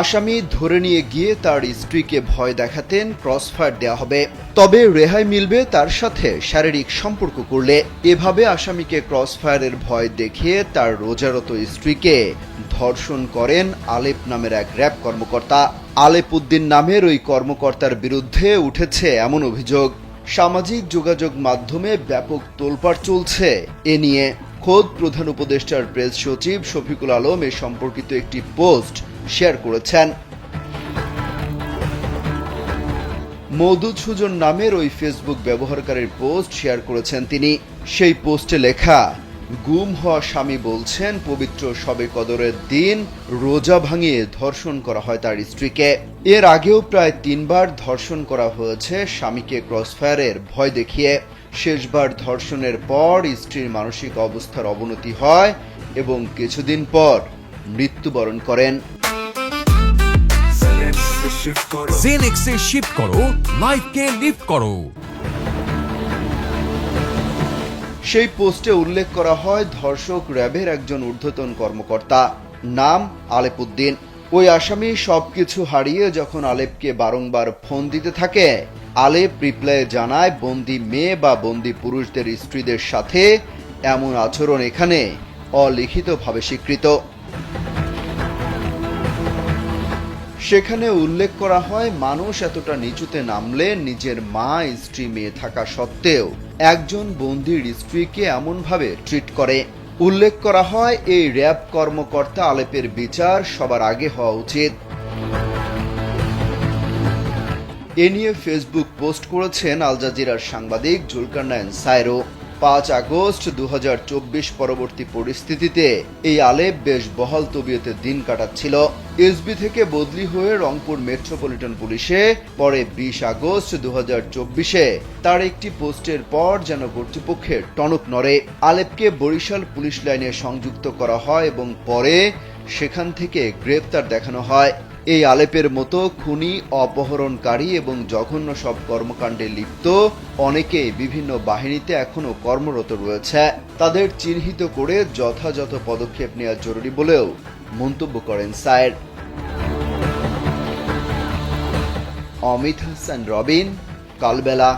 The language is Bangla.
আসামি ধরে নিয়ে গিয়ে তার স্ত্রীকে ভয় দেখাতেন ক্রসফায়ার দেওয়া হবে। তবে রেহাই মিলবে তার সাথে শারীরিক সম্পর্ক করলে। এভাবে আসামিকে ক্রসফায়ারের ভয় দেখিয়ে তার রোজারত স্ত্রীকে ধর্ষণ করেন আলেপ নামের এক র্যাব কর্মকর্তা। আলেপ উদ্দিন নামের ওই কর্মকর্তার বিরুদ্ধে উঠেছে এমন অভিযোগ। সামাজিক যোগাযোগ মাধ্যমে ব্যাপক তোলপাড় চলছে এ নিয়ে। খোদ প্রধান উপদেষ্টার প্রেস সচিব শফিকুল আলম এ সম্পর্কিত একটি পোস্ট শেয়ার করেছেন। মধুসূজন নামের ওই ফেসবুক ব্যবহারকারীর পোস্ট শেয়ার করেছেন তিনি। সেই পোস্টে লেখা, গুম হওয়া স্বামী বলছেন, পবিত্র শবে কদরের দিন রোজা ভাঙিয়ে ধর্ষণ করা হয় তার স্ত্রীকে। এর আগেও প্রায় তিনবার ধর্ষণ করা হয়েছে স্বামীকে ক্রসফায়ারের ভয় দেখিয়ে। শেষবার ধর্ষণের পর স্ত্রীর মানসিক অবস্থার অবনতি হয় এবং কিছুদিন পর মৃত্যুবরণ করেন। জেনেক্সে শিফট করো। লাইফকে লিফট করো সেই পোস্টে উল্লেখ করা হয় ধর্ষক র্যাবের একজন ঊর্ধ্বতন কর্মকর্তা। নাম আলেপুদ্দিন। ওই আসামি সবকিছু হারিয়ে যখন আলেপকে বারংবার ফোন দিতে থাকে আলেপ রিপ্লাইয়ে জানায় বন্দি মেয়ে বা বন্দি পুরুষদের স্ত্রীদের সাথে। এমন আচরণ এখানে অলিখিতভাবে স্বীকৃত। সেখানে উল্লেখ করা হয়, মানুষ এতটা নিচুতে নামলে নিজের মা স্ত্রী মেয়ে থাকা সত্ত্বেও একজন বন্দির স্ত্রীকে এমনভাবে ট্রিট করে। উল্লেখ করা হয়, এই র্যাব কর্মকর্তা আলেপের বিচার সবার আগে হওয়া উচিত। এ নিয়ে ফেসবুক পোস্ট করেছেন আল জাজিরার সাংবাদিক জুলকারনায়ন সাইরো পাঁচ আগস্ট দু হাজার চব্বিশ পরবর্তী পরিস্থিতিতে এই আলেপ বেশ বহাল তবিয়তে দিন কাটাচ্ছিল। এসবি থেকে বদলি হয়ে রংপুর মেট্রোপলিটন পুলিশে পরে বিশ আগস্ট দু তার একটি পোস্টের পর যেন কর্তৃপক্ষের টনক নড়ে। আলেপকে বরিশাল পুলিশ লাইনে সংযুক্ত করা হয় এবং পরে সেখান থেকে গ্রেপ্তার দেখানো হয়। এই আলেপের মতো খুনি, অপহরণকারী এবং জঘন্য সব কর্মকাণ্ডে লিপ্ত অনেকেই বিভিন্ন বাহিনীতে এখনও কর্মরত রয়েছে। তাদের চিহ্নিত করে যথাযথ পদক্ষেপ নেওয়া জরুরি বলেও মন্তব্য করেন সায়ের। অমিত হাসান, রবিন, কালবেলা।